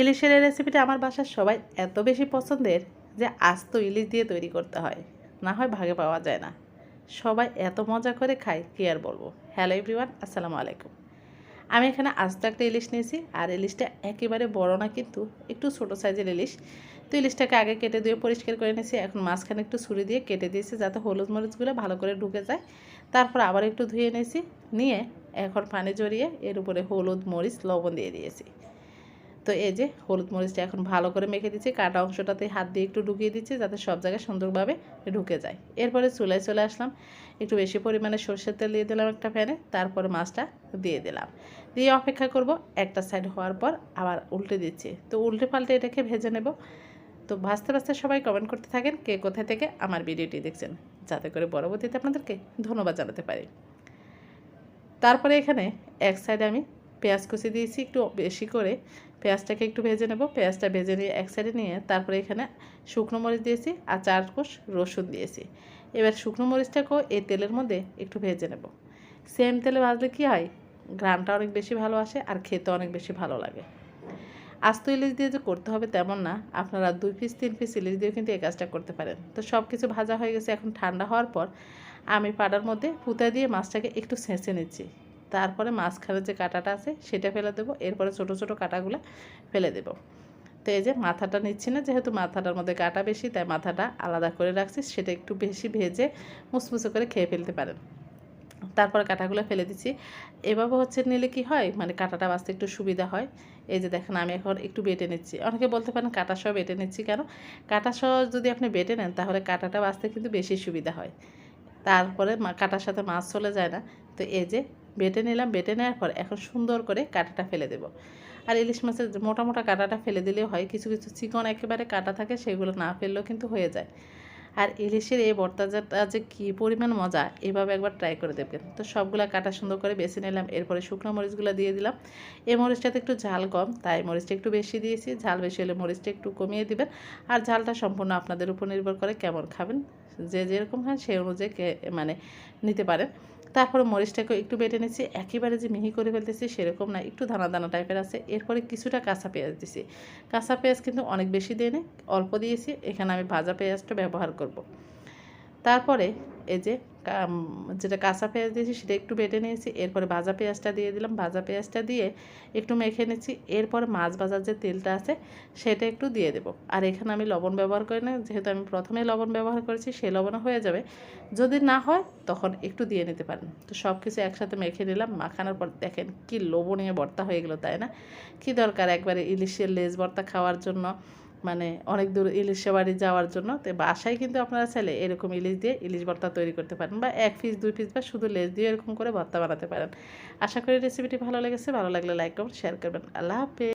ইলিশের রেসিপিটা আমার বাসার সবাই এত বেশি পছন্দের যে আস্ত ইলিশ দিয়ে তৈরি করতে হয়। না হয় ভাগে পাওয়া যায় না। সবাই এত মজা করে খায়, কি আর বলব? হ্যালো এভরিওয়ান আসসালামু আলাইকুম। আমি এখানে আস্ত একটা ইলিশ নিয়েছি, আর ইলিশটা একেবারে বড় না, কিন্তু একটু ছোট সাইজের ইলিশ। তো ইলিশটাকে আগে কেটে দিয়ে পরিষ্কার করে নিয়েছি, এখন মাঝখানে একটু ছুরি দিয়ে কেটে দিয়েছি, যাতে হলুদ মরিচগুলো ভালো করে ঢুকে যায়। তারপর আবার একটু ধুয়ে নিয়েছি, নিয়ে এখন পানি জড়িয়ে এর উপরে হলুদ, মরিচ, লবণ দিয়ে দিয়েছি। তো এই যে হলুদ মরিচটা এখন ভালো করে মেখে দিচ্ছি। কাটা অংশটাতে হাত দিয়ে একটু ঢুকিয়ে দিচ্ছি যাতে সব জায়গায় সুন্দরভাবে ঢুকে যায়। এরপরে চুলায় চলে আসলাম। একটু বেশি পরিমাণে সর্ষের তেল দিয়ে দিলাম একটা ফ্যানে তারপরে মাছটা দিয়ে দিলাম। দিয়ে অপেক্ষা করব। একটা সাইড হওয়ার পর আবার উল্টে দিচ্ছি। তো উল্টে পাল্টে এটাকে ভেজে নেব। তো ভাজতে ভাজতে সবাই কমেন্ট করতে থাকেন কে কোথায় থেকে আমার ভিডিওটি দেখছেন। যাতে করে পরবর্তীতে আপনাদেরকে ধন্যবাদ জানাতে পারি। তারপরে এখানে এক সাইডে আমি পেঁয়াজ কুচি দিয়েছি। একটু বেশি করে পেঁয়াজটাকে একটু ভেজে নেব। পেঁয়াজটা ভেজে নিয়ে এক সাইডে নিয়ে তারপরে এখানে শুকনো মরিচ দিয়েছি আর চার কোষ রসুন দিয়েছি। এবার শুকনো মরিচটাকেও এই তেলের মধ্যে একটু ভেজে নেব। সেম তেলে ভাজলে কী হয়? গ্রামটা অনেক বেশি ভালো আসে আর খেতে অনেক বেশি ভালো লাগে। আস্ত ইলিশ দিয়ে যে করতে হবে তেমন না, আপনারা দুই পিস তিন পিস ইলিশ দিয়েও কিন্তু এই কাজটা করতে পারেন। তো সব কিছু ভাজা হয়ে গেছে, এখন ঠান্ডা হওয়ার পর আমি পাড়ার মধ্যে পুঁতা দিয়ে মাছটাকে একটু ছেঁচে নিচ্ছি। তারপরে মাঝখানে যে কাঁটাটা আছে সেটা ফেলে দেবো। এরপরে ছোট ছোট কাঁটাগুলো ফেলে দেবো। তো এই যে মাথাটা নিচ্ছি না, যেহেতু মাথাটার মধ্যে কাঁটা বেশি, তাই মাথাটা আলাদা করে রাখছি। সেটা একটু বেশি ভেজে মুসমুসে করে খেয়ে ফেলতে পারেন। তারপরে কাঁটাগুলো ফেলে দিচ্ছি। এভাবে হচ্ছে নিলে কি হয় মানে কাঁটাটা বাঁচতে একটু সুবিধা হয়। এই যে দেখেন, আমি এখন একটু বেটে নিচ্ছি। অনেকে বলতে পারেন কাঁটা সহ বেটে নিচ্ছি কেন? কাঁটা সহ যদি আপনি বেটে নেন, তাহলে কাঁটাটা বাঁচতে কিন্তু বেশি সুবিধা হয়। তারপরে কাঁটার সাথে মাছ চলে যায় না। তো এই যে বেটে নিলাম, বেটে নেওয়ার পর এখন সুন্দর করে কাঁটাটা ফেলে দেব। আর ইলিশ মাছের মোটা মোটা কাঁটাটা ফেলে দিলেও হয়, কিছু কিছু চিকন একেবারে কাটা থাকে সেগুলো না ফেললেও কিন্তু হয়ে যায়। আর ইলিশের এই ভর্তাটা যে কী পরিমাণ মজা, এভাবে একবার ট্রাই করে দেবেন তো সবগুলো কাটা সুন্দর করে বেছে নিলাম, এরপরে শুকনো মরিচগুলো দিয়ে দিলাম। এই মরিচটাতে একটু ঝাল কম, তাই মরিচটা একটু বেশি দিয়েছি, ঝাল বেশি হলে মরিচটা একটু কমিয়ে দিবেন। আর ঝালটা সম্পূর্ণ আপনাদের উপর নির্ভর করে কেমন খাবেন, যে যেরকম হয় সেই অনুযায়ী মানে নিতে পারেন। তারপরে মরিচটাকে একটু বেটে নিচ্ছি একেবারে যে মিহি করে ফেলতেছি সেরকম না, একটু দানা দানা টাইপের আছে। এরপরে কিছুটা কাঁচা পেঁয়াজ দিছি। কাঁচা পেঁয়াজ কিন্তু অনেক বেশি দিয়ে অল্প দিয়েছি। এখানে আমি ভাজা পেঁয়াজটা ব্যবহার করব। তারপরে এই যে যেটা কাঁচা পেঁয়াজ দিয়েছি সেটা একটু বেটে নিয়েছি, এরপরে ভাজা পেঁয়াজটা দিয়ে দিলাম। ভাজা পেঁয়াজটা দিয়ে একটু মেখে নিচ্ছি, এরপরে মাছ ভাজার যে তেলটা আছে সেটা একটু দিয়ে দেবো। আর এখানে আমি লবণ ব্যবহার করি না, যেহেতু আমি প্রথমে লবণ ব্যবহার করেছি সেই লবণও হয়ে যাবে। যদি না হয় তখন একটু দিয়ে নিতে পারেন। তো সব কিছু একসাথে মেখে নিলাম, মাখানোর পর দেখেন কি লবণীয় ভর্তা হয়ে গেলো, তাই না? কি দরকার একবারে ইলিশের লেজ ভর্তা খাওয়ার জন্য? মানে অনেক দূর ইলিশে বাড়ি যাওয়ার জন্য। তো বাসায় কিন্তু আপনারা চাইলে এরকম ইলিশ দিয়ে ইলিশ ভর্তা তৈরি করতে পারেন বা এক পিস দুই পিস বা শুধু লেজ দিয়ে এরকম করে ভর্তা বানাতে পারেন। আশা করি রেসিপিটি ভালো লেগেছে। ভালো লাগলে লাইক করবেন শেয়ার করবেন। আল্লাহ হাফেজ।